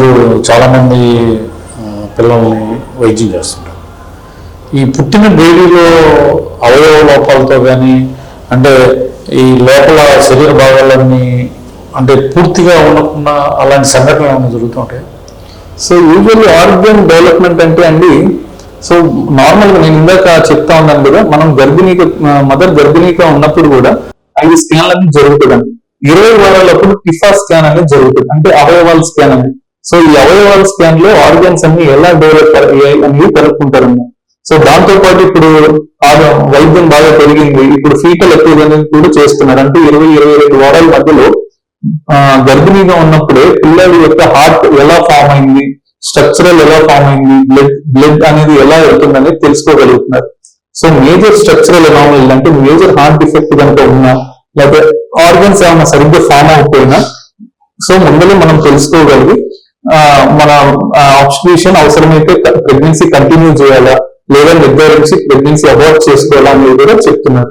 మీరు చాలామంది పిల్లల్ని వైద్యం చేస్తుంటారు. ఈ పుట్టిన బేబీలో అవయవ లోపాలతో కానీ అంటే ఈ లోపల శరీర భాగాలన్నీ అంటే పూర్తిగా ఉండకుండా అలాంటి సంఘటనలు ఏమైనా జరుగుతుంటాయి సో యూజువల్లీ ఆర్గన్ డెవలప్మెంట్ అంటే అండి సో నార్మల్గా నేను ఇందాక చెప్తా ఉన్నాను కదా మనం గర్భిణీగా మదర్ గర్భిణీగా ఉన్నప్పుడు కూడా ఐదు స్కాన్లు అనేది జరుగుతుందండి. ఇరవై వారాలప్పుడు టిఫా స్కాన్ అనేది జరుగుతుంది అంటే అవయవాల స్కాన్ అనేది. సో ఈ అవయవాల స్కాన్లో ఆర్గన్స్ అన్ని ఎలా డెవలప్ అయ్యాయి అనేది కనుక్కుంటారండి సో దాంతో పాటు ఇప్పుడు వైద్యం బాగా పెరిగింది. ఇప్పుడు ఫీటల్ ఎక్కువ అనేది కూడా చేస్తున్నారు. అంటే ఇరవై ఇరవై రెండు వారాల మధ్యలో గర్భిణీగా ఉన్నప్పుడే పిల్లల యొక్క హార్ట్ ఎలా ఫామ్ అయింది స్ట్రక్చరల్ ఎలా ఫామ్ అయింది బ్లడ్ బ్లడ్ అనేది ఎలా వెళ్తుంది అనేది తెలుసుకోగలుగుతున్నారు. సో మేజర్ స్ట్రక్చరల్ ఎనామల్ అంటే మేజర్ హార్ట్ డిఫెక్ట్ కనుక ఉన్నా లేకపోతే ఆర్గన్స్ ఏమైనా సరిగ్గా ఫామ్ అయిపోయినా సో ముందరే మనం తెలుసుకోగలిగి మన ఆబ్స్టిట్యూషన్ అవసరమైతే ప్రెగ్నెన్సీ కంటిన్యూ చేయాలా? లేదా నిర్ధారించి ప్రెగ్నెన్సీ అవాయిడ్ చేసుకోవాలా అనేది కూడా చెప్తున్నారు.